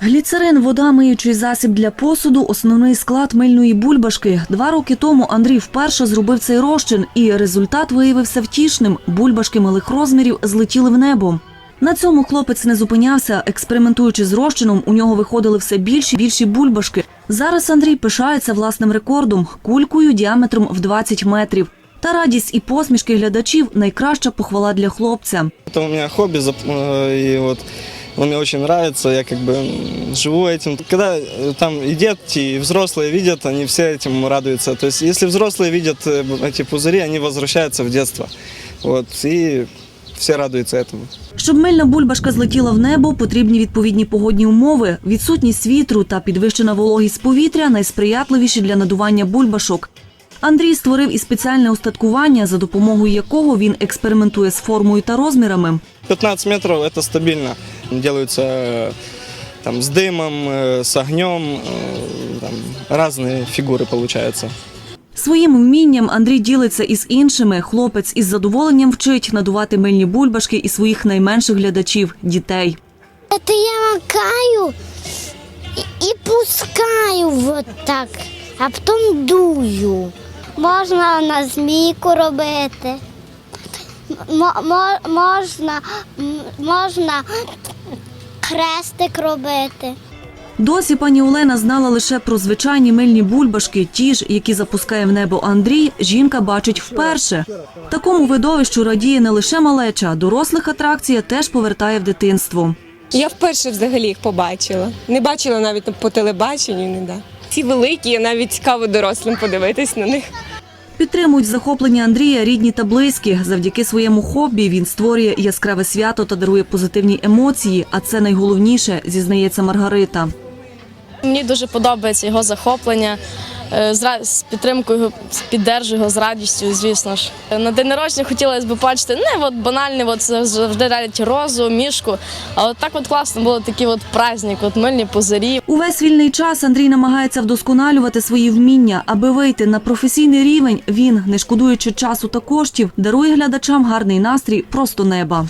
Гліцерин, вода, миючий засіб для посуду – основний склад мильної бульбашки. Два роки тому Андрій вперше зробив цей розчин, і результат виявився втішним. Бульбашки малих розмірів злетіли в небо. На цьому хлопець не зупинявся. Експериментуючи з розчином, у нього виходили все більші більші бульбашки. Зараз Андрій пишається власним рекордом – кулькою діаметром в 20 метрів. Та радість і посмішки глядачів – найкраща похвала для хлопця. Это у меня хобби, зап- э, и вот оно мне очень нравится, я как бы м, живу этим. Когда э, там и дети, и взрослые видят, они все этим радуются. То есть если взрослые видят э, эти пузыри, они возвращаются в детство. Вот, и все радуются этому. Щоб мильна бульбашка злетіла в небо, потрібні відповідні погодні умови. Відсутність вітру та підвищена вологість повітря найсприятливіші для надування бульбашок. Андрій створив і спеціальне устаткування, за допомогою якого він експериментує з формою та розмірами. 15 метров это стабильно. Делаются э, там с дымом, э, с огнем, э, там разные фигуры получаются. Своїм вмінням Андрій ділиться із іншими. Хлопець із задоволенням вчить надувати мильні бульбашки і своїх найменших глядачів дітей. Это я макаю и, и пускаю вот так, а потім дую. Можна на змійку робити. М- мо- можна, м, можна хрестик робити. Досі пані Олена знала лише про звичайні мильні бульбашки, ті ж, які запускає в небо Андрій, жінка бачить вперше. Такому видовищу радіє не лише малеча, дорослих атракція теж повертає в дитинство. Я вперше взагалі їх побачила. Не бачила навіть по телебаченню. ніде. Ці великі, навіть цікаво дорослим подивитись на них. Підтримують захоплення Андрія рідні та близькі. Завдяки своєму хобі він створює яскраве свято та дарує позитивні емоції. А це найголовніше, зізнається Маргарита. Мені дуже подобається його захоплення. Е, З підтримкою його піддержую його з радістю, звісно ж. На день народження хотілося б бачити не от банальний, от завжди радять розу, мішку. А от так от класно було такий от праздник, от мильні пузирі. Увесь вільний час Андрій намагається вдосконалювати свої вміння, аби вийти на професійний рівень. Він, не шкодуючи часу та коштів, дарує глядачам гарний настрій просто неба.